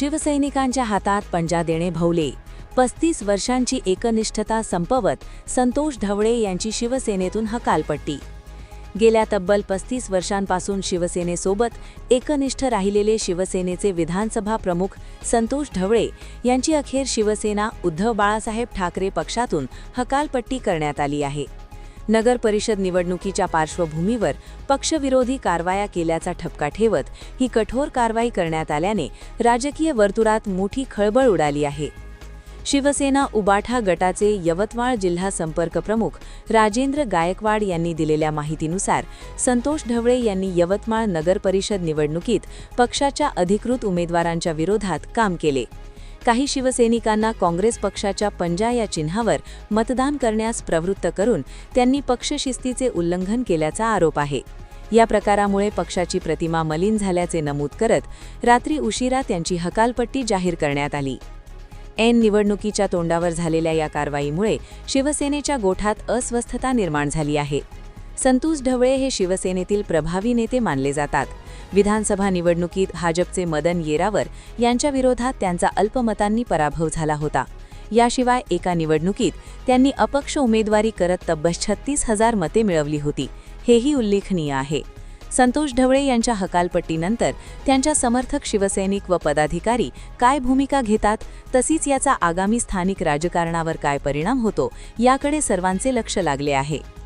शिवसैनिकांच्या हातात पंजा देणे भवले. पस्तीस वर्षांची एकनिष्ठता संपवत संतोष ढवळे यांची शिवसेनेतून हकालपट्टी गेल्या तब्बल पस्तीस वर्षांपासून शिवसेनेसोबत एकनिष्ठ राहिलेले शिवसेनेचे विधानसभा प्रमुख संतोष ढवळे यांची अखेर शिवसेना उद्धव बाळासाहेब ठाकरे पक्षातून हकालपट्टी करण्यात आली आहे. नगर परिषद निवडणुकीच्या पार्श्वभूमीवर पक्षविरोधी कारवाया केल्याचा ठपका ठेवत ही कठोर कारवाई करण्यात आल्याने राजकीय वर्तुळात मोठी खळबळ उडाली आहे. शिवसेना उबाठा गटाचे यवतमाळ जिल्हा संपर्क प्रमुख राजेंद्र गायकवाड यांनी दिलेल्या माहितीनुसार संतोष ढवळे यांनी यवतमाळ नगर परिषद निवडणुकीत पक्षाच्या अधिकृत उमेदवारांच्या विरोधात काम केले. काही शिवसैनिकांना काँग्रेस पक्षाच्या पंजा या चिन्हावर मतदान करण्यास प्रवृत्त करून त्यांनी पक्षशिस्तीचे उल्लंघन केल्याचा आरोप आहे. या प्रकारामुळे पक्षाची प्रतिमा मलिन झाल्याचे नमूद करत रात्री उशिरा त्यांची हकालपट्टी जाहीर करण्यात आली. ऐन निवडणुकीच्या तोंडावर झालेल्या या कारवाईमुळे शिवसेनेच्या गोठात अस्वस्थता निर्माण झाली आहे. संतोष ढवळे हे शिवसेनेतील प्रभावी नेते मानले जातात. विधानसभा निवडणुकीत भाजपचे मदन येरावर यांच्या विरोधात त्यांचा अल्पमतांनी पराभव झाला होता. याशिवाय एका निवडणुकीत त्यांनी अपक्ष उमेदवारी करत तब्बल छत्तीस हजार मते मिळवली होती. हेही उल्लेखनीय आहे. संतोष ढवळे यांच्या हकालपट्टीनंतर त्यांच्या समर्थक शिवसैनिक व पदाधिकारी काय भूमिका घेतात तशीच याचा आगामी स्थानिक राजकारणावर काय परिणाम होतो याकडे सर्वांचे लक्ष लागले आहे.